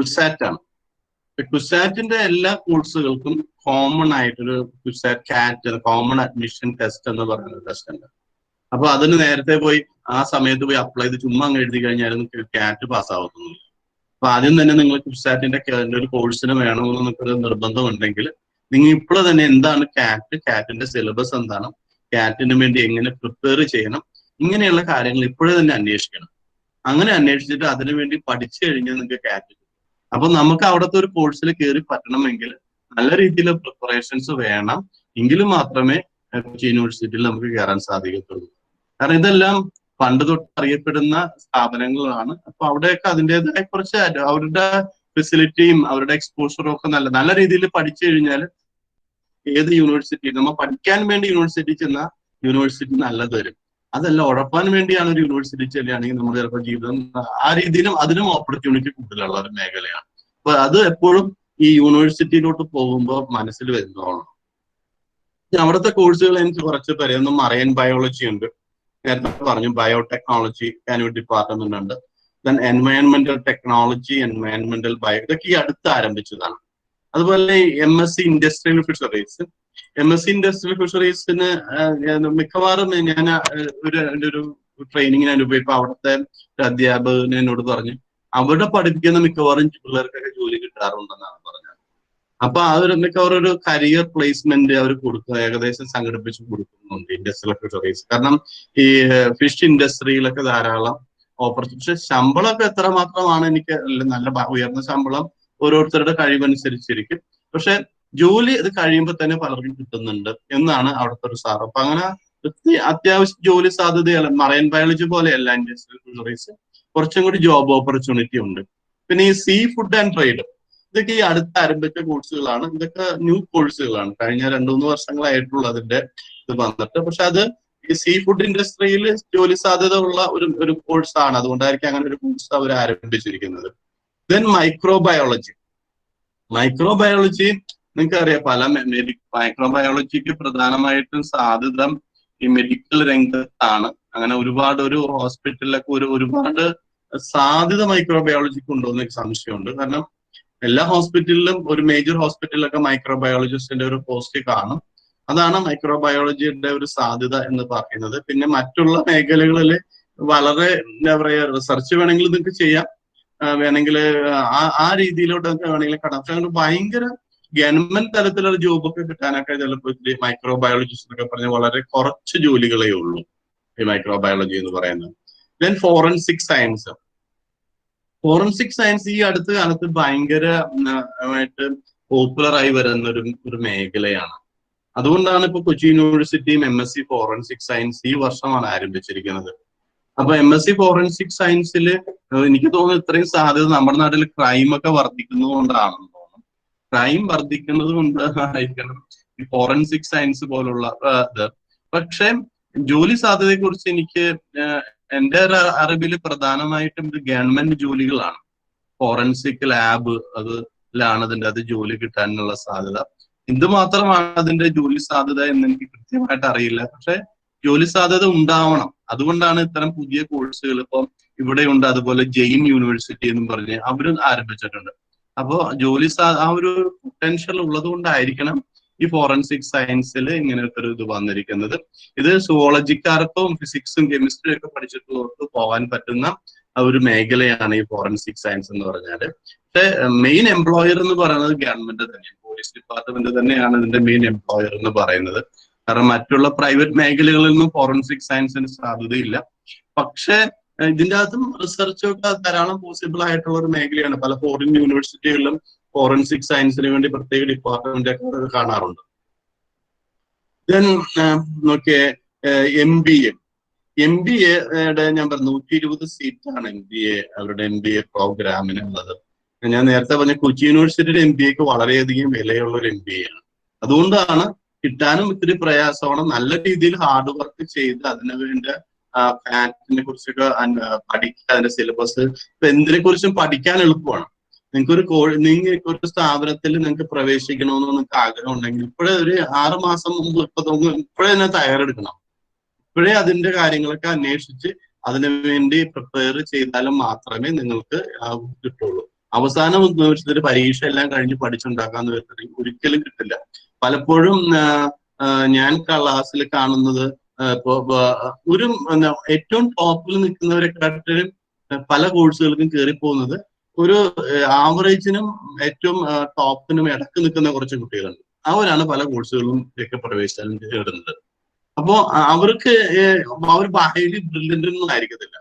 കുസാറ്റ് ആണ് കുസാറ്റിന്റെ എല്ലാ കോഴ്സുകൾക്കും കോമൺ ആയിട്ടൊരു കുസാറ്റ് കാറ്റ് കോമൺ അഡ്മിഷൻ ടെസ്റ്റ് എന്ന് പറയുന്ന ടെസ്റ്റ് ഉണ്ട്. അപ്പൊ അതിന് നേരത്തെ പോയി ആ സമയത്ത് പോയി അപ്ലൈ ചെയ്ത് ചുമ്മാ അങ്ങ് എഴുതി കഴിഞ്ഞാലും കാറ്റ് പാസ്സാവത്തൊന്നുമില്ല അപ്പൊ ആദ്യം തന്നെ നിങ്ങൾ കുസാറ്റിന്റെ ഒരു കോഴ്സിന് വേണമെന്ന് നിങ്ങൾക്കൊരു നിർബന്ധം ഉണ്ടെങ്കിൽ നിങ്ങൾ ഇപ്പോൾ തന്നെ എന്താണ് കാറ്റ് കാറ്റിന്റെ സിലബസ് എന്താണ് കാറ്റിന് വേണ്ടി എങ്ങനെ പ്രിപ്പയർ ചെയ്യണം ഇങ്ങനെയുള്ള കാര്യങ്ങൾ ഇപ്പോഴേ തന്നെ അന്വേഷിക്കണം. അങ്ങനെ അന്വേഷിച്ചിട്ട് അതിനു വേണ്ടി പഠിച്ചു കഴിഞ്ഞാൽ നിങ്ങൾക്ക് കാറ്റ് അപ്പൊ നമുക്ക് അവിടുത്തെ ഒരു കോഴ്സിൽ കയറി പറ്റണമെങ്കിൽ നല്ല രീതിയിലുള്ള പ്രിപ്പറേഷൻസ് വേണം. എങ്കിൽ മാത്രമേ കൊച്ചി യൂണിവേഴ്സിറ്റിയിൽ നമുക്ക് കയറാൻ സാധിക്കത്തുള്ളൂ. കാരണം ഇതെല്ലാം പണ്ട് തൊട്ട് അറിയപ്പെടുന്ന സ്ഥാപനങ്ങളാണ്. അപ്പൊ അവിടെയൊക്കെ അതിന്റെതായ കുറച്ച് അവരുടെ ഫെസിലിറ്റിയും അവരുടെ എക്സ്പോഷറും ഒക്കെ നല്ല നല്ല രീതിയിൽ പഠിച്ചു കഴിഞ്ഞാൽ ഏത് യൂണിവേഴ്സിറ്റി നമ്മൾ പഠിക്കാൻ വേണ്ടി യൂണിവേഴ്സിറ്റി ചെന്ന യൂണിവേഴ്സിറ്റി നല്ലത് വരും. അതല്ല ഉഴപ്പാൻ വേണ്ടിയാണ് ഒരു യൂണിവേഴ്സിറ്റി ചെല്ലുകയാണെങ്കിൽ നമ്മൾ ചിലപ്പോൾ ജീവിതം ആ രീതിയിലും അതിനും ഓപ്പർച്യൂണിറ്റി കൂടുതലുള്ള ഒരു മേഖലയാണ്. അപ്പൊ അത് എപ്പോഴും ഈ യൂണിവേഴ്സിറ്റിയിലോട്ട് പോകുമ്പോൾ മനസ്സിൽ വരുന്നതാണ്. അവിടുത്തെ കോഴ്സുകൾ എനിക്ക് കുറച്ച് പറയുന്ന മറൈൻ ബയോളജി ഉണ്ട്. നേരത്തെ പറഞ്ഞു ബയോടെക്നോളജി കാനൂർ ഡിപ്പാർട്ട്മെന്റ് ഉണ്ട്. ദെൻ എൻവയൺമെന്റൽ ടെക്നോളജി എൻവയൺമെന്റൽ ബയോ ഇതൊക്കെ ഈ അടുത്ത് ആരംഭിച്ചതാണ്. അതുപോലെ M S C industrial fisheries M S C industrial ഫിഷറീസിന് മിക്കവാറും ഞാൻ ഒരു ഒരു ട്രെയിനിങ്ങിന് അനുഭവിപ്പോ അവിടുത്തെ അധ്യാപകൻ പറഞ്ഞു അവിടെ പഠിപ്പിക്കുന്ന മിക്കവാറും പിള്ളേർക്കൊക്കെ ജോലി കിട്ടാറുണ്ടെന്നാണ് പറഞ്ഞത്. അപ്പൊ ആ ഒരു കരിയർ പ്ലേസ്മെന്റ് അവർ കൊടുക്കുക ഏകദേശം സംഘടിപ്പിച്ച് കൊടുക്കുന്നുണ്ട് ഇൻഡസ്ട്രിയൽ ഫിഷറീസ് കാരണം ഈ ഫിഷ് ഇൻഡസ്ട്രിയിലൊക്കെ ധാരാളം ഓപ്പർച്യൂണിറ്റി പക്ഷെ ശമ്പളമൊക്കെ എത്ര മാത്രമാണ് എനിക്ക് നല്ല ഉയർന്ന ശമ്പളം ഓരോരുത്തരുടെ കഴിവനുസരിച്ചിരിക്കും. പക്ഷെ ജോലി ഇത് കഴിയുമ്പോൾ തന്നെ പലർക്കും കിട്ടുന്നുണ്ട് എന്നാണ് അവിടുത്തെ ഒരു സാർ അപ്പൊ അങ്ങനെ അത്യാവശ്യം ജോലി സാധ്യതയല്ല മറൈൻ ബയോളജി പോലെയല്ല ഇൻഡസ്ട്രിയൽ ഫിഷറീസ് കുറച്ചും കൂടി ജോബ് ഓപ്പർച്യൂണിറ്റി ഉണ്ട്. പിന്നെ ഈ സീ ഫുഡ് ആൻഡ് ട്രേഡ് ഇതൊക്കെ ഈ അടുത്ത് ആരംഭിച്ച കോഴ്സുകളാണ് ഇതൊക്കെ ന്യൂ കോഴ്സുകളാണ് കഴിഞ്ഞ രണ്ടു മൂന്ന് വർഷങ്ങളായിട്ടുള്ള അതിന്റെ ഇത് വന്നിട്ട്. പക്ഷെ അത് ഈ സീ ഫുഡ് ഇൻഡസ്ട്രിയിൽ ജോലി സാധ്യത ഉള്ള ഒരു ഒരു കോഴ്സാണ് അതുകൊണ്ടായിരിക്കും അങ്ങനെ ഒരു കോഴ്സ് അവർ ആരംഭിച്ചിരിക്കുന്നത്. ദെൻ മൈക്രോബയോളജി മൈക്രോബയോളജി നിങ്ങൾക്ക് അറിയാം പല മൈക്രോബയോളജിക്ക് പ്രധാനമായിട്ടും സാധ്യത ഈ മെഡിക്കൽ രംഗത്താണ്. അങ്ങനെ ഒരുപാട് ഒരു ഹോസ്പിറ്റലിലൊക്കെ ഒരു ഒരുപാട് സാധ്യത മൈക്രോബയോളജിക്ക് ഉണ്ടോ എന്ന് സംശയമുണ്ട്. കാരണം എല്ലാ ഹോസ്പിറ്റലിലും ഒരു മേജർ ഹോസ്പിറ്റലിലൊക്കെ മൈക്രോബയോളജിസ്റ്റിന്റെ ഒരു പോസ്റ്റ് കാണും. അതാണ് മൈക്രോബയോളജിയുടെ ഒരു സാധ്യത എന്ന് പറയുന്നത്. പിന്നെ മറ്റുള്ള മേഖലകളിൽ വളരെ എന്താ പറയാ റിസർച്ച് വേണമെങ്കിൽ നിങ്ങൾക്ക് ചെയ്യാം. വേണമെങ്കിൽ ആ രീതിയിലോട്ടൊക്കെ വേണമെങ്കിൽ കടം ഭയങ്കര ഗവൺമെന്റ് തലത്തിലുള്ള ജോബൊക്കെ കിട്ടാനൊക്കെ ചിലപ്പോൾ മൈക്രോബയോളജിസ്റ്റ് എന്നൊക്കെ പറഞ്ഞ വളരെ കുറച്ച് ജോലികളേ ഉള്ളൂ. ഈ മൈക്രോബയോളജി എന്ന് പറയുന്നത്. Then forensic science forensic science ഈ അടുത്ത കാലത്ത് ഭയങ്കരമായിട്ട് പോപ്പുലർ ആയി വരുന്ന ഒരു ഒരു മേഖലയാണ്. അതുകൊണ്ടാണ് ഇപ്പൊ കൊച്ചി യൂണിവേഴ്സിറ്റിയും M S C forensic science ഈ വർഷമാണ് ആരംഭിച്ചിരിക്കുന്നത്. അപ്പൊ എം എസ് സി ഫോറൻസിക് സയൻസിൽ എനിക്ക് തോന്നുന്നു ഇത്രയും സാധ്യത നമ്മുടെ നാട്ടിൽ ക്രൈം ഒക്കെ വർദ്ധിക്കുന്നത് കൊണ്ടാണെന്ന് തോന്നുന്നു. ക്രൈം വർദ്ധിക്കുന്നത് കൊണ്ട് ആയിരിക്കണം ഈ ഫോറൻസിക് സയൻസ് പോലുള്ള ഇത്. പക്ഷെ ജോലി സാധ്യതയെ കുറിച്ച് എനിക്ക് എന്റെ അറിവിൽ പ്രധാനമായിട്ടും ഇത് ഗവൺമെന്റ് ജോലികളാണ്. ഫോറൻസിക് ലാബ് അതിലാണ് അതിന്റെ അത് ജോലി കിട്ടാനുള്ള സാധ്യത. ഇത് മാത്രമാണ് അതിന്റെ ജോലി സാധ്യത എന്ന് എനിക്ക് കൃത്യമായിട്ട് അറിയില്ല. പക്ഷെ ജോലി സാധ്യത ഉണ്ടാവണം. അതുകൊണ്ടാണ് ഇത്തരം പുതിയ കോഴ്സുകൾ ഇപ്പം ഇവിടെയുണ്ട്. അതുപോലെ ജെയിൻ യൂണിവേഴ്സിറ്റി എന്ന് പറഞ്ഞ് അവരും ആരംഭിച്ചിട്ടുണ്ട്. അപ്പോ ജോലി സാ ആ ഒരു പൊട്ടൻഷ്യൽ ഉള്ളത് കൊണ്ടായിരിക്കണം ഈ ഫോറൻസിക് സയൻസിൽ ഇങ്ങനത്തെ ഒരു ഇത് വന്നിരിക്കുന്നത്. ഇത് സുവോളജിക്കാർക്കും ഫിസിക്സും കെമിസ്ട്രിയും ഒക്കെ പഠിച്ചിട്ട് പോകാൻ പറ്റുന്ന ഒരു മേഖലയാണ് ഈ ഫോറൻസിക് സയൻസ് എന്ന് പറഞ്ഞാൽ പക്ഷെ മെയിൻ എംപ്ലോയർ എന്ന് പറയുന്നത് ഗവൺമെന്റ് തന്നെ പോലീസ് ഡിപ്പാർട്ട്മെന്റ് തന്നെയാണ് ഇതിന്റെ മെയിൻ എംപ്ലോയർ എന്ന് പറയുന്നത്. കാരണം മറ്റുള്ള പ്രൈവറ്റ് മേഖലകളിൽ നിന്നും ഫോറൻസിക് സയൻസിന് സാധ്യതയില്ല. പക്ഷേ ഇതിന്റെ അകത്തും റിസർച്ചൊക്കെ ധാരാളം പോസിബിൾ ആയിട്ടുള്ള ഒരു മേഖലയാണ്. പല ഫോറിൻ യൂണിവേഴ്സിറ്റികളിലും ഫോറൻസിക് സയൻസിന് വേണ്ടി പ്രത്യേക ഡിപ്പാർട്ട്മെന്റ് ഒക്കെ കാണാറുണ്ട്. ദെൻ നോക്കിയേ M B A M B എയുടെ ഞാൻ പറഞ്ഞു നൂറ്റി ഇരുപത് സീറ്റാണ് എം ബി എ അവരുടെ എം ബി എ പ്രോഗ്രാമിനുള്ളത് ഞാൻ നേരത്തെ പറഞ്ഞ കൊച്ചി യൂണിവേഴ്സിറ്റിയുടെ എം ബി എക്ക് വളരെയധികം വിലയുള്ള ഒരു എം ബി എ ആണ്. അതുകൊണ്ടാണ് കിട്ടാനും ഇത്തിരി പ്രയാസമാണ്. നല്ല രീതിയിൽ ഹാർഡ് വർക്ക് ചെയ്ത് അതിനു വേണ്ട ഫാറ്റിനെ കുറിച്ചൊക്കെ പഠിക്കുക അതിന്റെ സിലബസ് ഇപ്പൊ എന്തിനെ കുറിച്ചും പഠിക്കാൻ എളുപ്പമാണ്. നിങ്ങൾക്ക് ഒരു കോ നിങ്ങൾക്ക് ഒരു സ്ഥാപനത്തിൽ നിങ്ങൾക്ക് പ്രവേശിക്കണമെന്ന് നിങ്ങൾക്ക് ആഗ്രഹം ഉണ്ടെങ്കിൽ ഇപ്പോഴേ ഒരു ആറ് മാസം മുമ്പ് ഇപ്പൊ ഇപ്പോഴേ തന്നെ തയ്യാറെടുക്കണം. ഇപ്പോഴേ അതിന്റെ കാര്യങ്ങളൊക്കെ അന്വേഷിച്ച് അതിനു വേണ്ടി പ്രിപ്പയർ ചെയ്താലും മാത്രമേ നിങ്ങൾക്ക് കിട്ടുള്ളൂ. അവസാനം നിമിഷത്തിൽ പരീക്ഷ എല്ലാം കഴിഞ്ഞ് പഠിച്ചുണ്ടാക്കാന്ന് വെച്ചിട്ടുണ്ടെങ്കിൽ ഒരിക്കലും കിട്ടില്ല. പലപ്പോഴും ഞാൻ ക്ലാസ്സിൽ കാണുന്നത് ഒരു ഏറ്റവും ടോപ്പിൽ നിൽക്കുന്നവരെക്കാട്ടിലും പല കോഴ്സുകൾക്കും കയറി പോകുന്നത് ഒരു ആവറേജിനും ഏറ്റവും ടോപ്പിനും ഇടയ്ക്ക് നിൽക്കുന്ന കുറച്ച് കുട്ടികളുണ്ട് അവരാണ് പല കോഴ്സുകളും ഒക്കെ പ്രവേശിച്ചാലും നേടുന്നത് അപ്പോ അവർക്ക് അവർ ഹൈലി ബ്രില്യന്റ് ഒന്നും ആയിരിക്കത്തില്ല.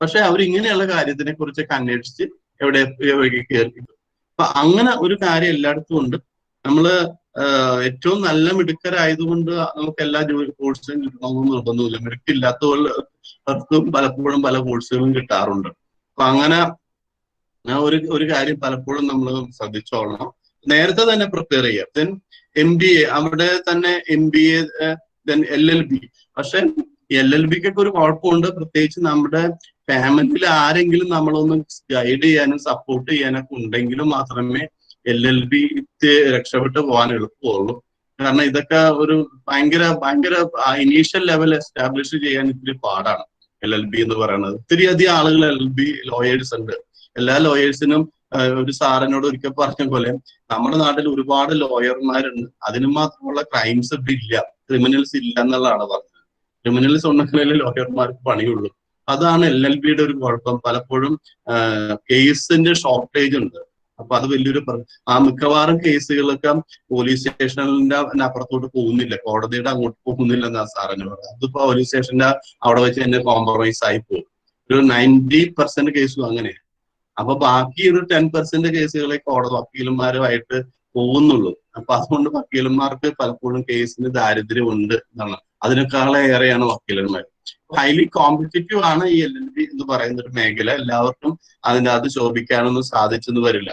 പക്ഷെ അവർ ഇങ്ങനെയുള്ള കാര്യത്തിനെ കുറിച്ചൊക്കെ അന്വേഷിച്ച് എവിടെ കയറി. അപ്പൊ അങ്ങനെ ഒരു കാര്യം എല്ലായിടത്തും ഉണ്ട്. നമ്മൾ ഏറ്റവും നല്ല മിടുക്കരായതുകൊണ്ട് നമുക്ക് എല്ലാ ജോലി കോഴ്സും കിട്ടണമെന്ന് നിർബന്ധമില്ല. മിടുക്കില്ലാത്തവർക്കും പലപ്പോഴും പല കോഴ്സുകളും കിട്ടാറുണ്ട്. അപ്പൊ അങ്ങനെ ആ ഒരു ഒരു കാര്യം പലപ്പോഴും നമ്മൾ ശ്രദ്ധിച്ചോളണം. നേരത്തെ തന്നെ പ്രിപ്പയർ ചെയ്യാം. ദെൻ എം ബി എ അവിടെ തന്നെ M B A L L B പക്ഷെ എൽ എൽ ബിക്കൊക്കെ ഒരു കുഴപ്പമുണ്ട്. പ്രത്യേകിച്ച് നമ്മുടെ ഫാമിലിയിൽ ആരെങ്കിലും നമ്മളൊന്ന് ഗൈഡ് ചെയ്യാനും സപ്പോർട്ട് ചെയ്യാനൊക്കെ ഉണ്ടെങ്കിലും മാത്രമേ എൽ എൽ ബി രക്ഷപ്പെട്ട് പോകാൻ എളുപ്പമുള്ളൂ. കാരണം ഇതൊക്കെ ഒരു ഭയങ്കര ഭയങ്കര ഇനീഷ്യൽ ലെവൽ എസ്റ്റാബ്ലിഷ് ചെയ്യാൻ ഇത്തിരി പാടാണ് എൽ എൽ ബി എന്ന് പറയുന്നത്. ഒത്തിരി അധികം ആളുകൾ എൽ ബി ലോയേഴ്സ് ഉണ്ട്. എല്ലാ ലോയേഴ്സിനും ഒരു സാറിനോട് ഒരിക്കൽ പറഞ്ഞ പോലെ നമ്മുടെ നാട്ടിൽ ഒരുപാട് ലോയർമാരുണ്ട് അതിന് മാത്രമുള്ള ക്രൈംസ് ഇല്ല. ക്രിമിനൽസ് ഇല്ല എന്നുള്ളതാണ് പറഞ്ഞത്. ക്രിമിനൽസ് ഉണ്ടെങ്കിലേ ലോയർമാർക്ക് പണിയുള്ളൂ. അതാണ് എൽ എൽ ബിയുടെ ഒരു കുഴപ്പം. പലപ്പോഴും കേസിന്റെ ഷോർട്ടേജ് ഉണ്ട്. അപ്പൊ അത് വലിയൊരു ആ മിക്കവാറും കേസുകളൊക്കെ പോലീസ് സ്റ്റേഷനിന്റെ അപ്പുറത്തോട്ട് പോകുന്നില്ല. കോടതിയുടെ അങ്ങോട്ട് പോകുന്നില്ല എന്നാ സാറിന് പറയുന്നത്. അതിപ്പോ പോലീസ് സ്റ്റേഷന്റെ അവിടെ വെച്ച് തന്നെ കോംപ്രമൈസ് ആയി പോകും. ഒരു നയന്റി പെർസെന്റ് കേസും അങ്ങനെ അപ്പൊ ബാക്കി ഒരു ടെൻ പെർസെന്റ് കേസുകളെ കോടതി വക്കീലന്മാരുമായിട്ട് പോകുന്നുള്ളൂ. അപ്പൊ അതുകൊണ്ട് വക്കീലന്മാർക്ക് പലപ്പോഴും കേസിന് ദാരിദ്ര്യം ഉണ്ട് എന്നാണ് അതിനേക്കാളേറെയാണ് വക്കീലന്മാർ ഹൈലി കോമ്പറ്റീറ്റീവ് ആണ് ഈ എൽ എൽ ബി എന്ന് പറയുന്ന ഒരു മേഖല. എല്ലാവർക്കും അതിന്റെ അത് ശോഭിക്കാനൊന്നും സാധിച്ചെന്ന് വരില്ല.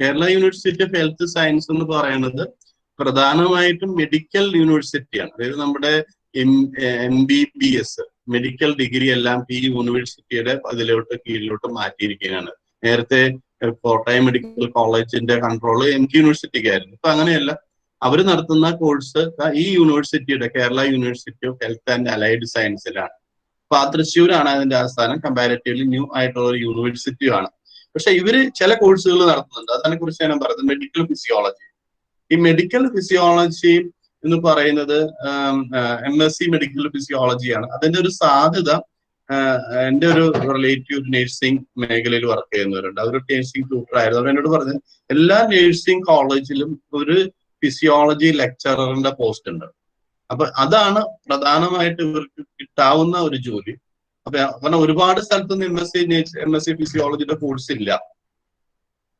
Kerala university of health science എന്ന് പറയുന്നത് പ്രധാനമായിട്ടും മെഡിക്കൽ യൂണിവേഴ്സിറ്റിയാണ്. അതായത് നമ്മുടെ M M B B S. Medical degree എല്ലാം ഈ യൂണിവേഴ്സിറ്റിയുടെ അതിലോട്ട് കീഴിലോട്ട് മാറ്റിയിരിക്കുകയാണ്. നേരത്തെ കോട്ടയം മെഡിക്കൽ കോളേജിന്റെ കൺട്രോൾ എം ജി യൂണിവേഴ്സിറ്റിക്കായിരുന്നു ഇപ്പൊ അങ്ങനെയല്ല. അവർ നടത്തുന്ന കോഴ്സ് ഈ യൂണിവേഴ്സിറ്റിയുടെ Kerala university of health and allied സയൻസിലാണ് അപ്പൊ ആ തൃശ്ശൂരാണ് അതിന്റെ ആസ്ഥാനം. കമ്പാരിറ്റീവ്ലി ന്യൂ ആയിട്ടുള്ള ഒരു യൂണിവേഴ്സിറ്റിയാണ് പക്ഷെ ഇവർ ചില കോഴ്സുകൾ നടത്തുന്നുണ്ട്. അതിനെ കുറിച്ച് ഞാൻ പറയുന്നത് മെഡിക്കൽ ഫിസിയോളജി ഈ മെഡിക്കൽ ഫിസിയോളജി എന്ന് പറയുന്നത് എം എസ് സി മെഡിക്കൽ ഫിസിയോളജിയാണ് അതിന്റെ ഒരു സാധ്യത എന്റെ ഒരു റിലേറ്റീവ് നഴ്സിംഗ് മേഖലയിൽ വർക്ക് ചെയ്യുന്നവരുണ്ട്. അവർ നഴ്സിംഗ് ട്യൂട്ടർ ആയിരുന്നു. അവർ എന്നോട് പറഞ്ഞത് എല്ലാ നഴ്സിംഗ് കോളേജിലും ഒരു ഫിസിയോളജി ലെക്ചററിന്റെ പോസ്റ്റ് ഉണ്ട്. അപ്പൊ അതാണ് പ്രധാനമായിട്ട് ഇവർക്ക് കിട്ടാവുന്ന ഒരു ജോലി. അപ്പൊ കാരണം ഒരുപാട് സ്ഥലത്തൊന്നും M S C M S C ഫിസിയോളജിയുടെ course ഇല്ല.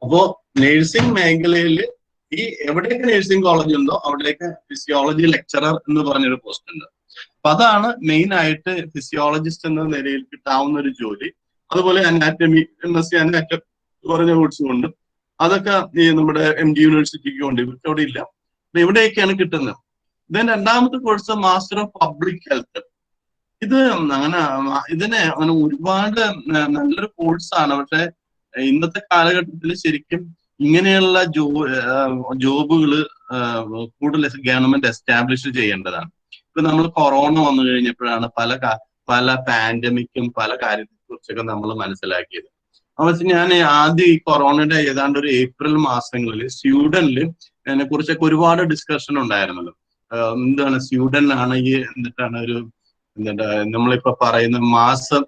അപ്പോ നഴ്സിംഗ് മേഖലയിൽ ഈ എവിടെയൊക്കെ നഴ്സിംഗ് കോളേജ് ഉണ്ടോ അവിടെയൊക്കെ ഫിസിയോളജി ലെക്ചറർ എന്ന് പറഞ്ഞൊരു പോസ്റ്റ് ഉണ്ട്. അപ്പൊ അതാണ് മെയിൻ ആയിട്ട് ഫിസിയോളജിസ്റ്റ് എന്ന നിലയിൽ കിട്ടാവുന്ന ഒരു ജോലി. അതുപോലെ anatomy M S C anatomy പറഞ്ഞ കോഴ്സും ഉണ്ട്. അതൊക്കെ ഈ നമ്മുടെ എം ഡി യൂണിവേഴ്സിറ്റിക്ക് ഉണ്ട് ഇവർക്ക് അവിടെ ഇല്ല. അപ്പൊ എവിടെയൊക്കെയാണ് കിട്ടുന്നത്. ദെൻ രണ്ടാമത്തെ course master of public health ഇത് അങ്ങനെ ഇതിന് അങ്ങനെ ഒരുപാട് നല്ലൊരു കോഴ്സാണ് പക്ഷെ ഇന്നത്തെ കാലഘട്ടത്തിൽ ശരിക്കും ഇങ്ങനെയുള്ള ജോ ജോബുകൾ കൂടുതൽ ഗവൺമെന്റ് എസ്റ്റാബ്ലിഷ് ചെയ്യേണ്ടതാണ്. ഇപ്പൊ നമ്മൾ കൊറോണ വന്നു കഴിഞ്ഞപ്പോഴാണ് പല പല പാൻഡമിക്കും പല കാര്യത്തെ കുറിച്ചൊക്കെ നമ്മൾ മനസ്സിലാക്കിയത്. അപ്പൊ ഞാൻ ആദ്യം ഈ കൊറോണയുടെ ഏതാണ്ട് ഒരു ഏപ്രിൽ മാസങ്ങളിൽ സ്വീഡനിൽ അതിനെ കുറിച്ചൊക്കെ ഒരുപാട് ഡിസ്കഷൻ ഉണ്ടായിരുന്നല്ലോ. എന്താണ് സ്വീഡൻ ആണെങ്കിൽ എന്നിട്ടാണ് ഒരു എന്താ നമ്മളിപ്പോ പറയുന്ന മാസ്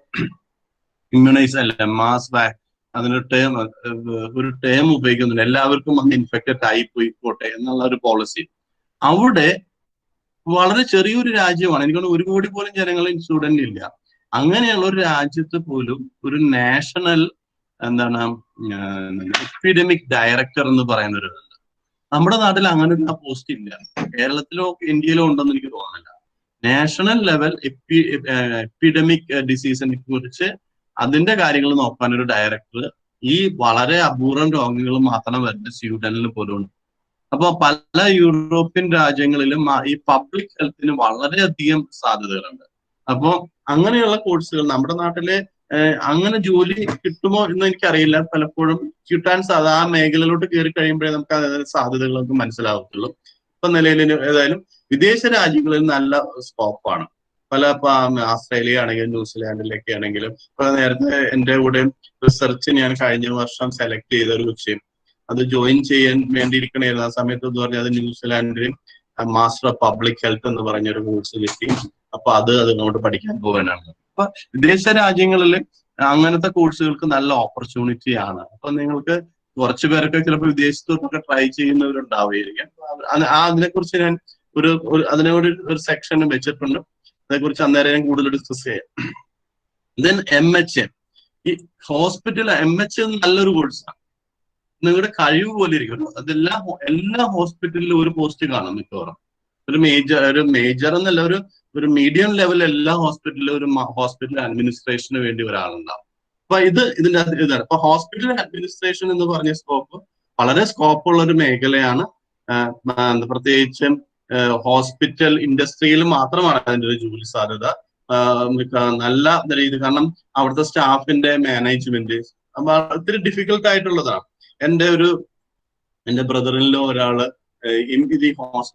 ഇമ്മ്യൂണൈസ് അല്ല മാസ് വാക് അതിന് ടേം ഒരു ടേം ഉപയോഗിക്കുന്നുണ്ട്. എല്ലാവർക്കും വന്ന് ഇൻഫെക്റ്റഡ് ആയി പോയിക്കോട്ടെ എന്നുള്ള ഒരു പോളിസി അവിടെ വളരെ ചെറിയൊരു രാജ്യമാണ്. എനിക്ക് ഒരു കോടി പോലും ജനങ്ങൾ ഇൻസ്റ്റുഡന്റ് ഇല്ല. അങ്ങനെയുള്ള ഒരു രാജ്യത്ത് പോലും ഒരു നാഷണൽ എന്താണ് എപ്പിഡമിക് ഡയറക്ടർ എന്ന് പറയുന്ന ഒരു നമ്മുടെ നാട്ടിൽ അങ്ങനെ ഒരു പോസ്റ്റ് ഇല്ല. കേരളത്തിലോ ഇന്ത്യയിലോ ഉണ്ടെന്ന് എനിക്ക് തോന്നുന്നില്ല. നാഷണൽ ലെവൽ എപ്പി എപ്പിഡമിക് ഡിസീസിനെ കുറിച്ച് അതിന്റെ കാര്യങ്ങൾ നോക്കാൻ ഒരു ഡയറക്ടർ ഈ വളരെ അപൂർവം രോഗങ്ങൾ മാത്രം വരുന്ന സ്വീഡനിൽ പോലും ഉണ്ട് അപ്പൊ പല യൂറോപ്യൻ രാജ്യങ്ങളിലും ഈ പബ്ലിക് ഹെൽത്തിന് വളരെയധികം സാധ്യതകളുണ്ട്. അപ്പോ അങ്ങനെയുള്ള കോഴ്സുകൾ നമ്മുടെ നാട്ടിലെ അങ്ങനെ ജോലി കിട്ടുമോ എന്ന് എനിക്കറിയില്ല. പലപ്പോഴും കിട്ടാൻ സാധ്യത ആ മേഖലയിലോട്ട് കയറി കഴിയുമ്പോഴേ നമുക്ക് അതിന് സാധ്യതകളൊക്കെ മനസ്സിലാവത്തുള്ളൂ. ഇപ്പൊ നിലയിൽ ഏതായാലും വിദേശ രാജ്യങ്ങളിൽ നല്ല സ്കോപ്പാണ് പല ആസ്ട്രേലിയ ആണെങ്കിലും ന്യൂസിലാൻഡിലൊക്കെ ആണെങ്കിലും ഇപ്പൊ നേരത്തെ എന്റെ കൂടെ റിസർച്ച് ഞാൻ കഴിഞ്ഞ വർഷം സെലക്ട് ചെയ്ത ഒരു കൊച്ചി അത് ജോയിൻ ചെയ്യാൻ വേണ്ടിയിരിക്കണായിരുന്നു. ആ സമയത്ത് എന്ന് പറഞ്ഞാൽ അത് ന്യൂസിലാൻഡിൽ മാസ്റ്റർ ഓഫ് പബ്ലിക് ഹെൽത്ത് എന്ന് പറഞ്ഞൊരു കോഴ്സ് കിട്ടി അപ്പൊ അത് അതിനോട് പഠിക്കാൻ പോകാനാണ് അപ്പൊ വിദേശ രാജ്യങ്ങളിൽ അങ്ങനത്തെ കോഴ്സുകൾക്ക് നല്ല ഓപ്പർച്യൂണിറ്റി ആണ്. അപ്പൊ നിങ്ങൾക്ക് കുറച്ചു പേരൊക്കെ ചിലപ്പോൾ വിദേശത്തൊക്കെ ട്രൈ ചെയ്യുന്നവരുണ്ടാവുകയായിരിക്കും അതിനെക്കുറിച്ച് ഞാൻ ഒരു- അതിനോട് ഒരു സെക്ഷൻ വെച്ചിട്ടുണ്ട്. അതേക്കുറിച്ച് അന്നേരം ഞാൻ കൂടുതൽ ഡിസ്കസ് ചെയ്യാം. ദെൻ എം എച്ച് എം ഈ ഹോസ്പിറ്റൽ എം എച്ച് നല്ലൊരു കോഴ്സാണ് നിങ്ങളുടെ കഴിവ് പോലെ ഇരിക്കും അതെല്ലാം എല്ലാ ഹോസ്പിറ്റലിലും ഒരു പോസ്റ്റ് കാണും മിക്കവാറും. ഒരു മേജർ ഒരു മേജർ എന്നല്ല ഒരു ഒരു മീഡിയം ലെവൽ എല്ലാ ഹോസ്പിറ്റലിലും ഒരു ഹോസ്പിറ്റൽ അഡ്മിനിസ്ട്രേഷന് വേണ്ടി ഒരാളുണ്ടാവും. അപ്പൊ ഇത് ഇതിന്റെ ഇതാണ്. അപ്പൊ ഹോസ്പിറ്റൽ അഡ്മിനിസ്ട്രേഷൻ എന്ന് പറഞ്ഞ സ്കോപ്പ് വളരെ സ്കോപ്പ് ഉള്ള ഒരു മേഖലയാണ് പ്രത്യേകിച്ചും ഹോസ്പിറ്റൽ ഇൻഡസ്ട്രിയിൽ മാത്രമാണ് അതിന്റെ ഒരു ജോലി സാധ്യത. നല്ല രീതി കാരണം അവിടുത്തെ സ്റ്റാഫിന്റെ മാനേജ്മെന്റ് അപ്പൊ ഒത്തിരി ഡിഫിക്കൽട്ട് ആയിട്ടുള്ളതാണ്. എന്റെ ഒരു എന്റെ ബ്രദറിലോ ഒരാൾ ഇത്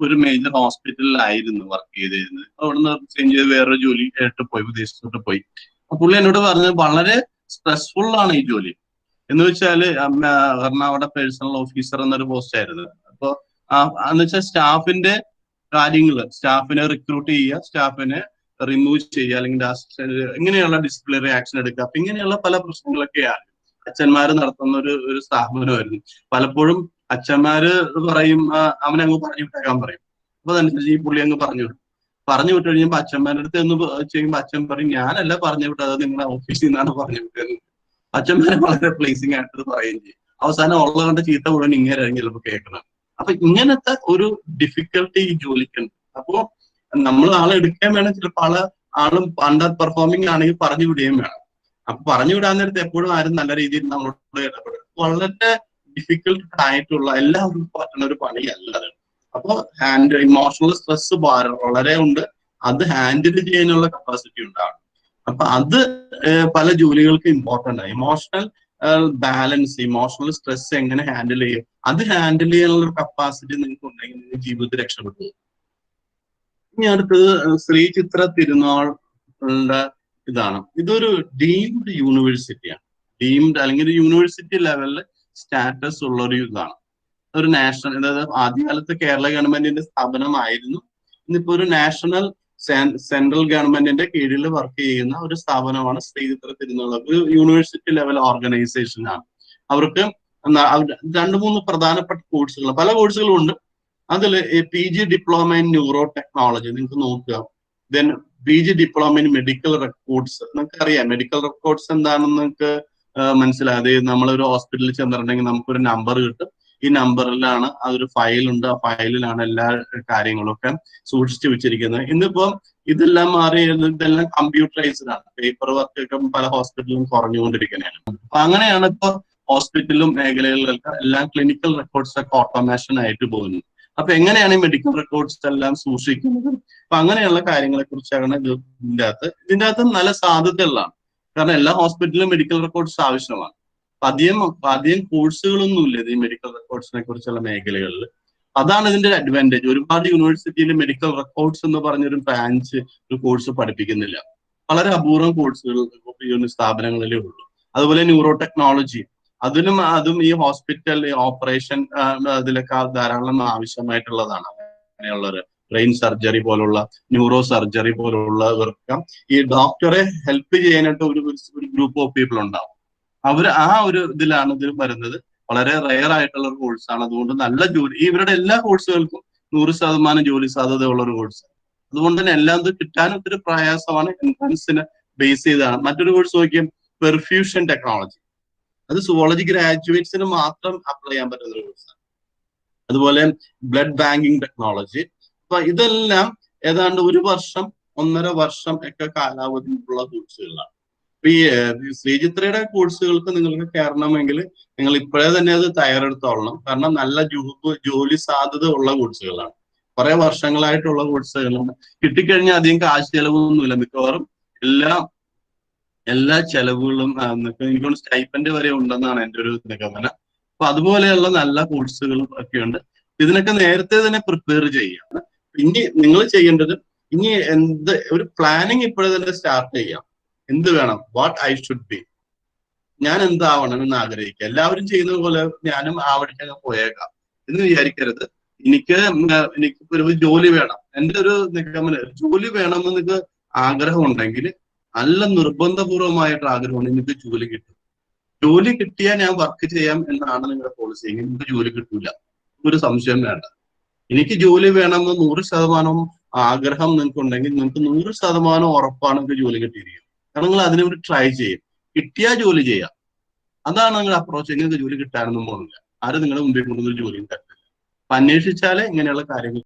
ഒരു മേജർ ഹോസ്പിറ്റലിലായിരുന്നു വർക്ക് ചെയ്തിരുന്നത്. അവിടുന്ന് ചേഞ്ച് ചെയ്ത് വേറൊരു ജോലി ആയിട്ട് പോയി വിദേശത്തോട്ട് പോയി. പുള്ളി എന്നോട് പറഞ്ഞത് വളരെ സ്ട്രെസ്ഫുൾ ആണ് ഈ ജോലി. എന്ന് വെച്ചാൽ കാരണം അവിടെ പേഴ്സണൽ ഓഫീസർ എന്നൊരു പോസ്റ്റ് ആയിരുന്നു. അപ്പൊ എന്ന് വെച്ചാൽ സ്റ്റാഫിന്റെ കാര്യങ്ങൾ സ്റ്റാഫിനെ റിക്രൂട്ട് ചെയ്യുക സ്റ്റാഫിനെ റിമൂവ് ചെയ്യുക അല്ലെങ്കിൽ ഇങ്ങനെയുള്ള ഡിസിപ്ലിനറി ആക്ഷൻ എടുക്കുക. അപ്പൊ ഇങ്ങനെയുള്ള പല പ്രശ്നങ്ങളൊക്കെയാണ് അച്ഛന്മാർ നടത്തുന്ന ഒരു ഒരു സ്ഥാപനമായിരുന്നു. പലപ്പോഴും അച്ഛന്മാര് പറയും അവനെ പറഞ്ഞു വിട്ടേക്കാൻ പറയും. അപ്പൊ അതനുസരിച്ച് ഈ പുള്ളി അങ്ങ് പറഞ്ഞു വിടും. പറഞ്ഞു വിട്ട് കഴിഞ്ഞപ്പോ അച്ഛന്മാരുടെ അടുത്ത് എന്ന് ചെയ്യുമ്പോ അച്ഛൻ പറയും ഞാനല്ല പറഞ്ഞു വിട്ടത് അത് നിങ്ങളുടെ ഓഫീസിൽ നിന്നാണ് പറഞ്ഞു വിട്ടത് അച്ഛന്മാരെ വളരെ പ്ലേസിംഗ് ആയിട്ട് പറയുകയും ചെയ്യും. അവസാനം ഉള്ളതുകൊണ്ട് കണ്ട് ചീത്ത മുഴുവൻ ഇങ്ങനെ ചിലപ്പോൾ കേൾക്കണം. അപ്പൊ ഇങ്ങനത്തെ ഒരു ഡിഫിക്കൽട്ടി ഈ ജോലിക്കുണ്ട്. അപ്പോ നമ്മൾ ആളെ എടുക്കാൻ വേണം ചിലപ്പോൾ ആൾ ആളും അണ്ടർ പെർഫോമിംഗ് ആണെങ്കിൽ പറഞ്ഞു വിടുകയും വേണം. അപ്പൊ പറഞ്ഞു വിടാൻ നേരത്തെ എപ്പോഴും ആരും നല്ല രീതിയിൽ നമ്മളോട് ഇടപെടും വളരെ ഡിഫിക്കൽട്ട് ആയിട്ടുള്ള എല്ലാവർക്കും പറ്റുന്ന ഒരു പണിയല്ല അത് അപ്പൊ ഹാൻഡ് ഇമോഷണൽ സ്ട്രെസ് വളരെ ഉണ്ട്. അത് ഹാൻഡിൽ ചെയ്യാനുള്ള കപ്പാസിറ്റി ഉണ്ടാവണം. അപ്പൊ അത് പല ജോലികൾക്ക് ഇമ്പോർട്ടന്റ് ആണ്. ഇമോഷണൽ ബാലൻസ് ഇമോഷണൽ സ്ട്രെസ് എങ്ങനെ ഹാൻഡിൽ ചെയ്യും? അത് ഹാൻഡിൽ ചെയ്യാനുള്ള കപ്പാസിറ്റി നിങ്ങൾക്ക് ഉണ്ടെങ്കിൽ നിങ്ങൾ ജീവിതത്തിൽ രക്ഷപ്പെട്ടു ഇനി അടുത്തത് ശ്രീ ചിത്ര തിരുനാളുടെ ഇതാണ്. ഇതൊരു ഡീംഡ് യൂണിവേഴ്സിറ്റിയാണ് ഡീംഡ് അല്ലെങ്കിൽ ഒരു യൂണിവേഴ്സിറ്റി ലെവലിൽ സ്റ്റാറ്റസ് ഉള്ള ഒരു ഇതാണ്. ഒരു നാഷണൽ അതായത് ആദ്യകാലത്ത് കേരള ഗവൺമെന്റിന്റെ സ്ഥാപനമായിരുന്നു. ഇന്നിപ്പോ ഒരു നാഷണൽ സെൻട്രൽ ഗവൺമെന്റിന്റെ കീഴിൽ വർക്ക് ചെയ്യുന്ന ഒരു സ്ഥാപനമാണ് ശ്രീചിത്ര തിരുനാള ഒരു യൂണിവേഴ്സിറ്റി ലെവൽ ഓർഗനൈസേഷൻ ആണ്. അവർക്ക് രണ്ട് മൂന്ന് പ്രധാനപ്പെട്ട കോഴ്സുകൾ പല കോഴ്സുകളും ഉണ്ട്. അതിൽ P G diploma in neuro technology നിങ്ങൾക്ക് നോക്കുക. Then P G diploma in medical records നിങ്ങൾക്ക് അറിയാം മെഡിക്കൽ റെക്കോർഡ്സ് എന്താണെന്ന് നിങ്ങൾക്ക് മനസ്സിലായത് നമ്മളൊരു ഹോസ്പിറ്റലിൽ ചെന്നിട്ടുണ്ടെങ്കിൽ നമുക്കൊരു നമ്പർ കിട്ടും. ഈ നമ്പറിലാണ് അതൊരു ഫയൽ ഉണ്ട്. ആ ഫയലിലാണ് എല്ലാ കാര്യങ്ങളൊക്കെ സൂക്ഷിച്ചു വെച്ചിരിക്കുന്നത്. ഇന്നിപ്പോ ഇതെല്ലാം മാറി ഇതെല്ലാം കമ്പ്യൂട്ടറൈസ്ഡ് ആണ്. പേപ്പർ വർക്ക് ഒക്കെ പല ഹോസ്പിറ്റലിലും കുറഞ്ഞുകൊണ്ടിരിക്കുന്നതാണ് അപ്പൊ അങ്ങനെയാണ് ഇപ്പൊ ഹോസ്പിറ്റലും മേഖലകളിലൊക്കെ എല്ലാം ക്ലിനിക്കൽ റെക്കോർഡ്സ് ഒക്കെ ഓട്ടോമേഷൻ ആയിട്ട് പോകുന്നത്. അപ്പൊ എങ്ങനെയാണ് ഈ മെഡിക്കൽ റെക്കോർഡ്സ് എല്ലാം സൂക്ഷിക്കുന്നത്? അപ്പൊ അങ്ങനെയുള്ള കാര്യങ്ങളെ കുറിച്ചാണ് ഇത് ഇതിന്റെ അകത്ത്. ഇതിന്റെ അകത്ത് നല്ല സാധ്യതകളാണ് കാരണം എല്ലാ ഹോസ്പിറ്റലിലും മെഡിക്കൽ റെക്കോർഡ്സ് ആവശ്യമാണ്. അധികം അധികം കോഴ്സുകളൊന്നുമില്ല ഇത് ഈ മെഡിക്കൽ റെക്കോർഡ്സിനെ കുറിച്ചുള്ള മേഖലകളിൽ. അതാണ് ഇതിന്റെ ഒരു അഡ്വാന്റേജ് ഒരുപാട് യൂണിവേഴ്സിറ്റിയിൽ മെഡിക്കൽ റെക്കോർഡ്സ് എന്ന് പറഞ്ഞൊരു ബ്രാഞ്ച് ഒരു കോഴ്സ് പഠിപ്പിക്കുന്നില്ല. വളരെ അപൂർവം കോഴ്സുകൾ സ്ഥാപനങ്ങളിലേ ഉള്ളൂ. അതുപോലെ ന്യൂറോ ടെക്നോളജി അതിലും അതും ഈ ഹോസ്പിറ്റൽ ഓപ്പറേഷൻ അതിലൊക്കെ ധാരാളം ആവശ്യമായിട്ടുള്ളതാണ്. അങ്ങനെയുള്ളൊരു ബ്രെയിൻ സർജറി പോലുള്ള ന്യൂറോ സർജറി പോലുള്ളവർക്ക് ഈ ഡോക്ടറെ ഹെൽപ്പ് ചെയ്യാനായിട്ട് ഒരു ഒരു ഗ്രൂപ്പ് ഓഫ് പീപ്പിൾ ഉണ്ടാവും. അവർ ആ ഒരു ഇതിലാണ് ഇതിൽ വരുന്നത്. വളരെ റയർ ആയിട്ടുള്ള ഒരു കോഴ്സാണ് അതുകൊണ്ട് നല്ല ജോലി ഇവരുടെ എല്ലാ കോഴ്സുകൾക്കും നൂറ് ശതമാനം ജോലി സാധ്യത ഉള്ള ഒരു കോഴ്സ് അതുകൊണ്ട് തന്നെ എല്ലാം ഇത് കിട്ടാൻ ഒത്തിരി പ്രയാസമാണ് എൻട്രൻസിനെ ബേസ് ചെയ്താണ് മറ്റൊരു കോഴ്സ് നോക്കിയാൽ പെർഫ്യൂഷൻ ടെക്നോളജി അത് സുവോളജി ഗ്രാജുവേറ്റ്സിന് മാത്രം അപ്ലൈ ചെയ്യാൻ പറ്റുന്ന ഒരു കോഴ്സാണ് അതുപോലെ ബ്ലഡ് ബാങ്കിങ് ടെക്നോളജി അപ്പൊ ഇതെല്ലാം ഏതാണ്ട് ഒരു വർഷം ഒന്നര വർഷം ഒക്കെ കാലാവധിയുള്ള കോഴ്സുകളാണ് അപ്പൊ ഈ ശ്രീചിത്രയുടെ കോഴ്സുകൾക്ക് നിങ്ങൾക്ക് കയറണമെങ്കിൽ നിങ്ങൾ ഇപ്പോഴേ തന്നെ അത് തയ്യാറെടുത്തോളണം. കാരണം നല്ല ജോബ് ജോലി സാധ്യത ഉള്ള കോഴ്സുകളാണ്. കുറെ വർഷങ്ങളായിട്ടുള്ള കോഴ്സുകളാണ്. കിട്ടിക്കഴിഞ്ഞാൽ അധികം കാശ് ചെലവൊന്നുമില്ല. മിക്കവാറും എല്ലാ എല്ലാ ചെലവുകളും എനിക്കൊന്ന് സ്റ്റൈപ്പൻഡ് വരെ ഉണ്ടെന്നാണ് എന്റെ ഒരു നിഗമനം. അപ്പൊ അതുപോലെയുള്ള നല്ല കോഴ്സുകളും ഒക്കെ ഉണ്ട് ഇതിനൊക്കെ നേരത്തെ തന്നെ പ്രിപ്പയർ ചെയ്യുക ഇനി നിങ്ങൾ ചെയ്യേണ്ടത് ഇനി എന്ത് ഒരു പ്ലാനിങ് ഇപ്പോഴേ തന്നെ സ്റ്റാർട്ട് ചെയ്യാം. എന്ത് വേണം? വാട്ട് ഐ ഷുഡ് ബി ഞാൻ എന്താവണം എന്ന് ആഗ്രഹിക്കുക. എല്ലാവരും ചെയ്യുന്നത് പോലെ ഞാനും ആ പോയേക്കാം. എന്ന് വിചാരിക്കരുത്. എനിക്ക് എനിക്ക് ഒരു ജോലി വേണം. എന്റെ ഒരു നിഗമന ജോലി വേണമെന്ന് നിങ്ങൾക്ക് ആഗ്രഹം ഉണ്ടെങ്കിൽ നല്ല നിർബന്ധപൂർവമായിട്ട് ആഗ്രഹമാണ് നിങ്ങൾക്ക് ജോലി കിട്ടും. ജോലി കിട്ടിയാൽ ഞാൻ വർക്ക് ചെയ്യാം എന്നാണ് നിങ്ങളുടെ പോളിസി എങ്കിൽ നിങ്ങൾക്ക് ജോലി കിട്ടൂല. ഒരു സംശയം വേണ്ട. എനിക്ക് ജോലി വേണമെന്ന് നൂറ് ശതമാനം ആഗ്രഹം നിങ്ങൾക്ക് ഉണ്ടെങ്കിൽ നിങ്ങൾക്ക് നൂറ് ശതമാനം ഉറപ്പാണ് നിങ്ങൾക്ക് ജോലി കിട്ടിയിരിക്കും കാരണം നിങ്ങൾ അതിനു ട്രൈ ചെയ്യും. കിട്ടിയാ ജോലി ചെയ്യാം. അതാണ് നിങ്ങളുടെ അപ്രോച്ച് നിങ്ങൾക്ക് ജോലി കിട്ടാനൊന്നും പോകുന്നില്ല. ആരും നിങ്ങളുടെ മുമ്പിൽ കൊണ്ടൊന്നും ജോലിയും തരത്തില്ല. അപ്പൊ അന്വേഷിച്ചാലേ ഇങ്ങനെയുള്ള കാര്യങ്ങൾ